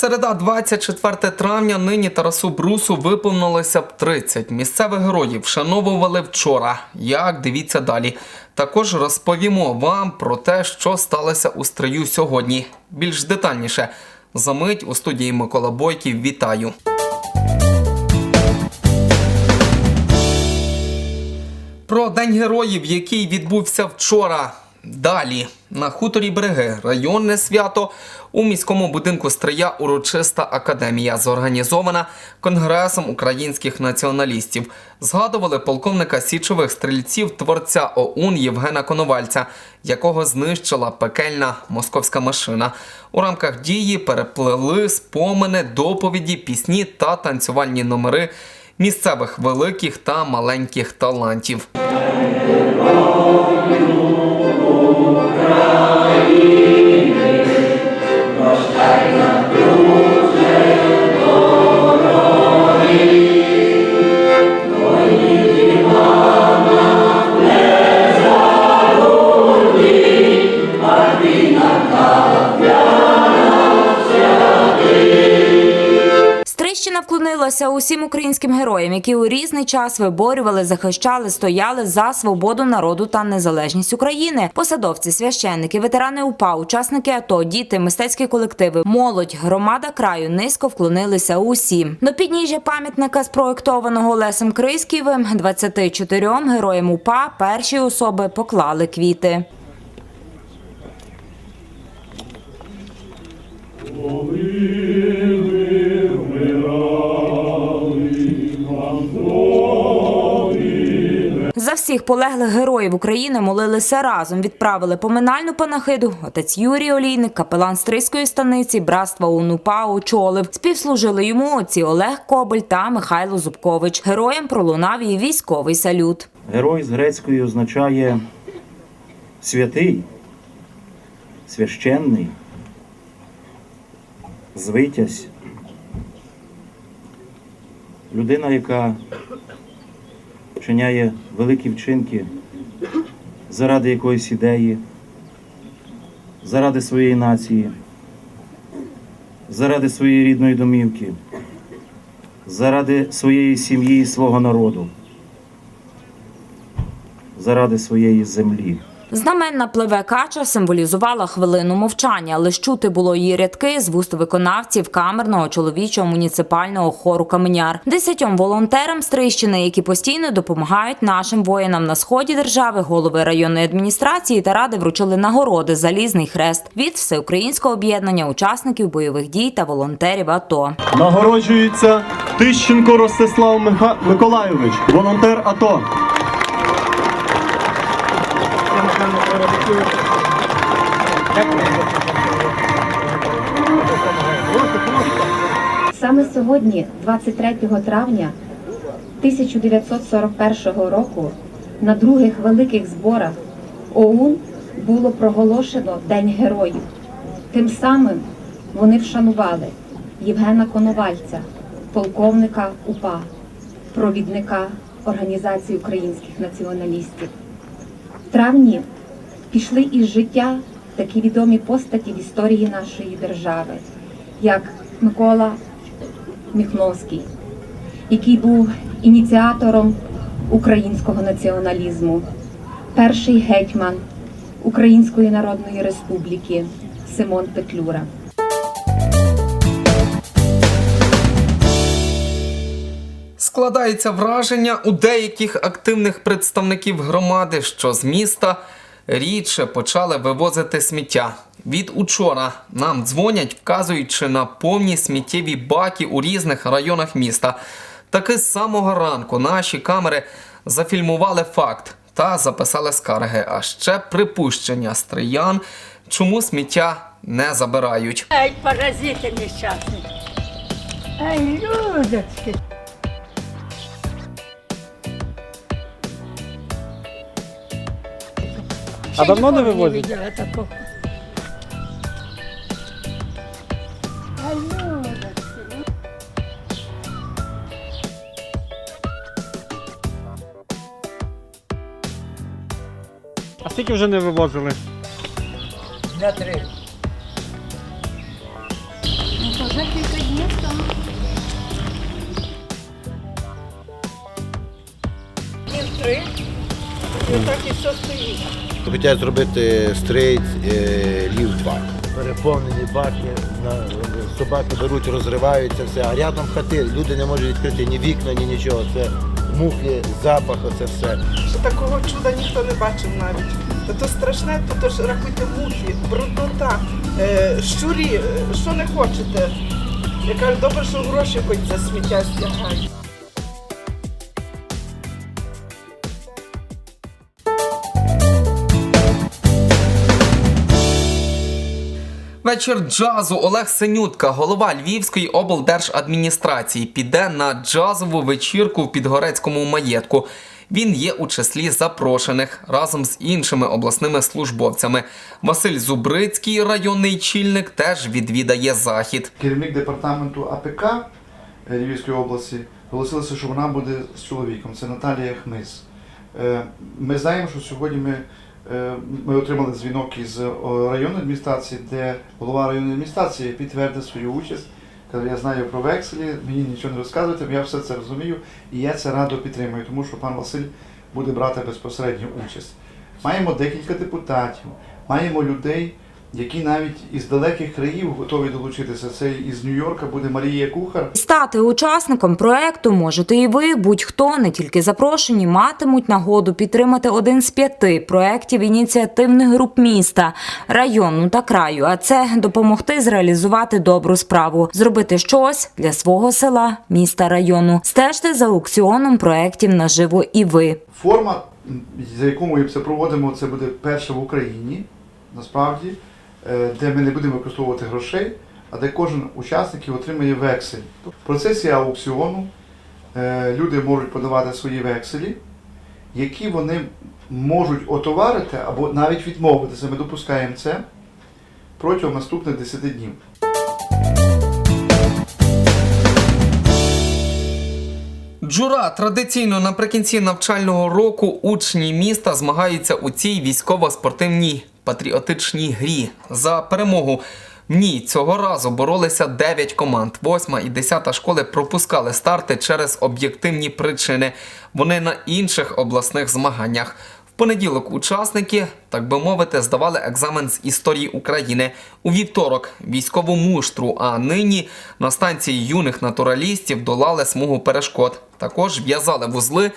Середа 24 травня нині Тарасу Брусу виповнилося б 30. Місцевих героїв вшановували вчора. Як дивіться далі. Також розповімо вам про те, що сталося у стрию сьогодні. Більш детальніше. Замить у студії Микола Бойків. Вітаю. Про День героїв, який відбувся вчора. Далі на хуторі Береги районне свято у міському будинку Стрия урочиста академія, зорганізована Конгресом українських націоналістів. Згадували полковника січових стрільців творця ОУН Євгена Коновальця, якого знищила пекельна московська машина. У рамках дії переплели спомини, доповіді, пісні та танцювальні номери місцевих великих та маленьких талантів. Стрищина усім українським героям, які у різний час виборювали, захищали, стояли за свободу народу та незалежність України. Посадовці, священники, ветерани УПА, учасники АТО, діти, мистецькі колективи, молодь, громада краю низько вклонилися усім. До підніжжя пам'ятника спроектованого Лесем Крисківим 24 героям УПА перші особи поклали квіти. За всіх полеглих героїв України молилися разом. Відправили поминальну панахиду. Отець Юрій Олійник, капелан Стрийської станиці, братства УНУПА очолив. Співслужили йому отці Олег Кобель та Михайло Зубкович. Героям пролунав і військовий салют. Герой з грецької означає святий, священний, звитязь. Людина, яка вчиняє великі вчинки заради якоїсь ідеї, заради своєї нації, заради своєї рідної домівки, заради своєї сім'ї і свого народу заради своєї землі. Знаменна пливе кача символізувала хвилину мовчання, але чути було її рядки з вуст виконавців камерного чоловічого муніципального хору Каменяр. Десятьом волонтерам Стрищини, які постійно допомагають нашим воїнам на сході держави, голови районної адміністрації та ради вручили нагороди Залізний хрест від всеукраїнського об'єднання учасників бойових дій та волонтерів АТО. Нагороджується Тищенко Ростислав. Миколайович, волонтер АТО. Саме сьогодні, 23 травня 1941 року, на других великих зборах ОУН було проголошено День Героїв. Тим самим вони вшанували Євгена Коновальця, полковника УПА, провідника Організації українських націоналістів. В травні пішли із життя такі відомі постаті в історії нашої держави, як Микола Міхновський, який був ініціатором українського націоналізму, перший гетьман Української Народної Республіки Симон Петлюра. Складається враження у деяких активних представників громади, що з міста рідше почали вивозити сміття. Від учора нам дзвонять, вказуючи на повні сміттєві баки у різних районах міста. Таки з самого ранку наші камери зафільмували факт та записали скарги, а ще припущення стриян, чому сміття не забирають. Ай, паразити нещасні. Ай, людочки. А давно не вивозять? такого. Ай, людочки. А скільки вже не вивозили? Ну, то вже За кілька днів там. Днів три. І отак і все стоїть. Хочуть зробити стрейт е, лів 2. Переповнені баки, собаки беруть, розриваються, все. А рядом хати, люди не можуть відкрити ні вікна, ні нічого. Це мухи, запах, оце все. що такого чуда ніхто не бачив навіть. Та то страшне, то, то ж рахуйте мухи, бруднота, е, щурі, е, що не хочете. Я кажу, добре, що гроші хоч за сміття стягають. Вечір джазу Олег Синютка, голова Львівської облдержадміністрації, піде на джазову вечірку в Підгорецькому маєтку. Він є у числі запрошених разом з іншими обласними службовцями. Василь Зубрицький, районний чільник, теж відвідає захід. керівник департаменту АПК е, Львівської області оголосилася, що вона буде з чоловіком. Це Наталія Хмис. Е, Ми знаємо, що сьогодні ми, ми отримали дзвінок із районної адміністрації, де голова районної адміністрації підтвердив свою участь. Каже, я знаю про векселі, мені нічого не розказуєте, я все це розумію і я це радо підтримую, тому що пан Василь буде брати безпосередню участь. Маємо декілька депутатів, маємо людей, які навіть із далеких країв готові долучитися. Це із Нью-Йорка буде Марія Кухар. Стати учасником проекту можете і ви, будь-хто, не тільки запрошені, матимуть нагоду підтримати один з п'яти проєктів ініціативних груп міста, району та краю. А це допомогти зреалізувати добру справу, зробити щось для свого села, міста, району. Стежте за аукціоном проєктів наживо і ви. Форма, за яку ми це проводимо, це буде перша в Україні, насправді, де ми не будемо використовувати грошей, а де кожен учасник отримає вексель. В процесі аукціону е, люди можуть подавати свої векселі, які вони можуть отоварити або навіть відмовитися. Ми допускаємо це протягом наступних 10 днів. Джура традиційно наприкінці навчального року учні міста змагаються у цій військово-спортивній патріотичній грі. За перемогу в ній цього разу боролися 9 команд. Восьма і десята школи пропускали старти через об'єктивні причини. Вони на інших обласних змаганнях. В понеділок учасники, так би мовити, здавали екзамен з історії України. У вівторок військову муштру, а нині на станції юних натуралістів долали смугу перешкод. Також в'язали вузли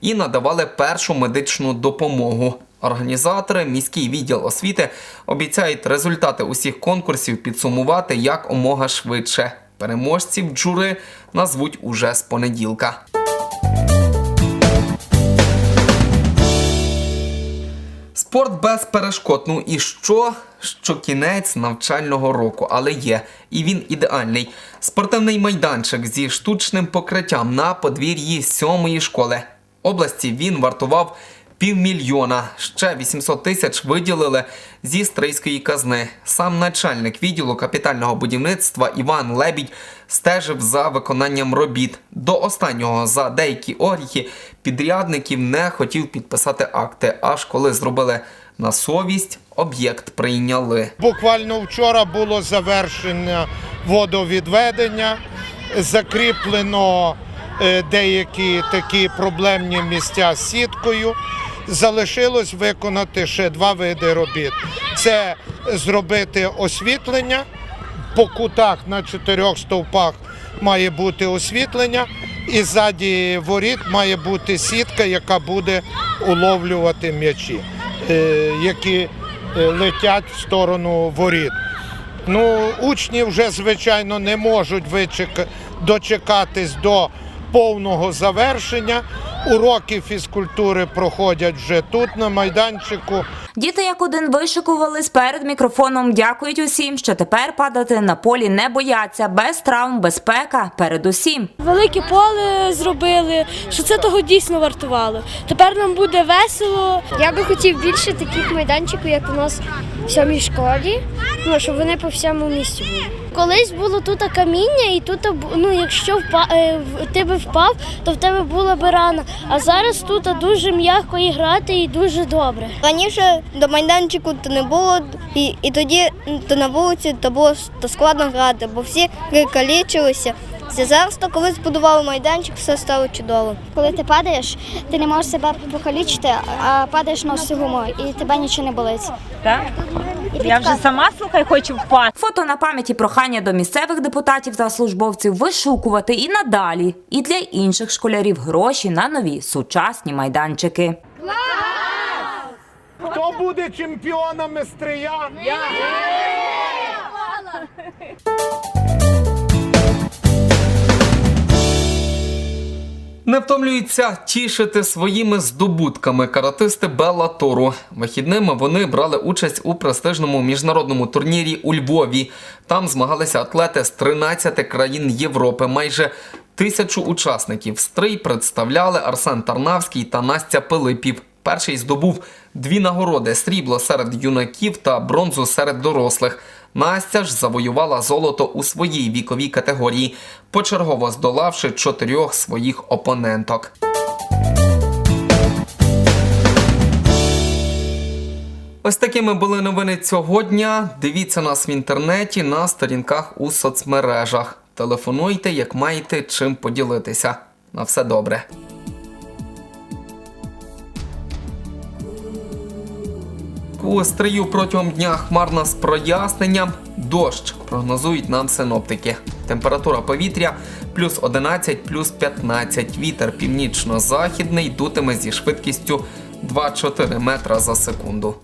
і надавали першу медичну допомогу. Організатори, міський відділ освіти обіцяють результати усіх конкурсів підсумувати як омога швидше. Переможців джури назвуть уже з понеділка. Спорт без перешкод. Ну і що? Що кінець навчального року, але є, і він ідеальний. Спортивний майданчик зі штучним покриттям на подвір'ї сьомої школи області він вартував півмільйона. Ще 800 тисяч виділили зі стрийської казни. Сам начальник відділу капітального будівництва Іван Лебідь стежив за виконанням робіт. До останнього за деякі оріхи підрядників не хотів підписати акти. Аж коли зробили на совість, об'єкт прийняли. Буквально вчора було завершення водовідведення, закріплено е, деякі такі проблемні місця з сіткою. Залишилось виконати ще два види робіт: це зробити освітлення по кутах на чотирьох стовпах має бути освітлення, і ззаді воріт має бути сітка, яка буде уловлювати м'ячі, е, які е, летять в сторону воріт. Ну, учні вже, звичайно, не можуть вичек... дочекатись до повного завершення. Уроки фізкультури проходять вже тут, на майданчику. Діти як один вишикувались перед мікрофоном. Дякують усім, що тепер падати на полі не бояться. Без травм, безпека передусім. Велике поле зробили, що це того дійсно вартувало. Тепер нам буде весело. Я би хотів більше таких майданчиків, як у нас в сьомій школі, ну, щоб вони по всьому місті були. Колись було тут каміння, і тут, ну, якщо впа, е, ти би впав, то в тебе була би рана. А зараз тут дуже м'яко і грати, і дуже добре. Раніше до майданчику то не було, і, і тоді то на вулиці то було то складно грати, бо всі калічилися. Це зараз, то коли збудували майданчик, все стало чудово. Коли ти падаєш, ти не можеш себе покалічити, а падаєш на всю гуму, і тебе нічого не болить. Так? Я вже сама слухай, хочу впасти. Фото на пам'яті прохання до місцевих депутатів та службовців вишукувати і надалі, і для інших школярів гроші на нові сучасні майданчики. Хто буде чемпіонами стрия? Не втомлюються тішити своїми здобутками каратисти Беллатору. Вихідними вони брали участь у престижному міжнародному турнірі у Львові. Там змагалися атлети з 13 країн Європи. Майже тисячу учасників. Стрий представляли Арсен Тарнавський та Настя Пилипів. Перший здобув дві нагороди: срібло серед юнаків та бронзу серед дорослих. Настя ж завоювала золото у своїй віковій категорії, почергово здолавши чотирьох своїх опоненток. Ось такими були новини цього дня. Дивіться нас в інтернеті на сторінках у соцмережах. Телефонуйте, як маєте чим поділитися. На все добре. У стрию протягом дня хмарна з проясненням. Дощ прогнозують нам синоптики. Температура повітря плюс 11, плюс 15. Вітер північно-західний дутиме зі швидкістю 2-4 метра за секунду.